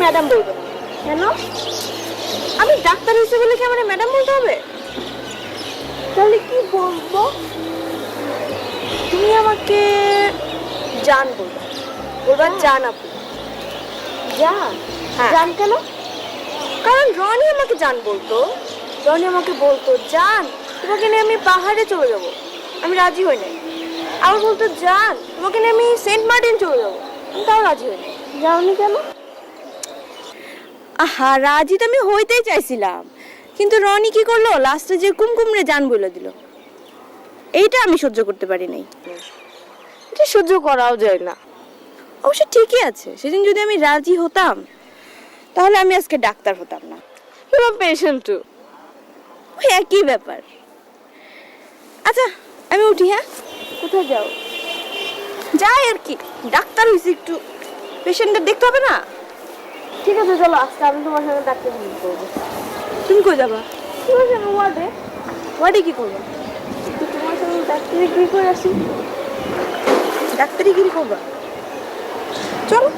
Madam বলব। কেন? আমি ডাক্তার হয়েছে বলে কি আমার ম্যাডাম বলতে হবে? তাহলে কি বলব? তুমি আমাকে জান বলবা। বলবা জান আপু জান? হ্যাঁ। জান কেন? কারণ রনি আমাকে জান বলতো। রনি আমাকে বলতো জান তোমাকে নিয়ে আমি পাহাড়ে চলে যাব। আমি রাজি হই নাই। আবার বলতো জান তোমাকে নিয়ে আমি সেন্ট মার্টিন চলে যাব। আমি তাও রাজি হই নাই। যাওনি কেন? আহা রাজি তো আমি হইতেই চাইছিলাম। কিন্তু রনি কি করল? লাস্টে যে কুমকুম রে জান বলে দিল। এইটা আমি সহ্য করতে পারি নাই। এটা সহ্য করাও যায় না। অবশ্য ঠিকই আছে সেদিন যদি আমি রাজি হতাম তাহলে আমি আজকে ডাক্তার হতাম না। ইউ আর পেশেন্ট টু ওই একই ব্যাপার। আচ্ছা আমি উঠি হ্যাঁ? কোথায় যাও? যাই আর কি ডাক্তার হয়েছি একটু। পেশেন্টদের দেখতে হবে না? ঠিক আছে চলো আজকে আমি তোমার সঙ্গে ডাক্তার নিয়ে করব। তুমি কই যাবা? তোমার সঙ্গে ওয়ার্ডে ওয়ার্ডে কি করব? তোমার সঙ্গে ডাক্তারে কি করে আসি। ডাক্তারি কি করবা? চলো।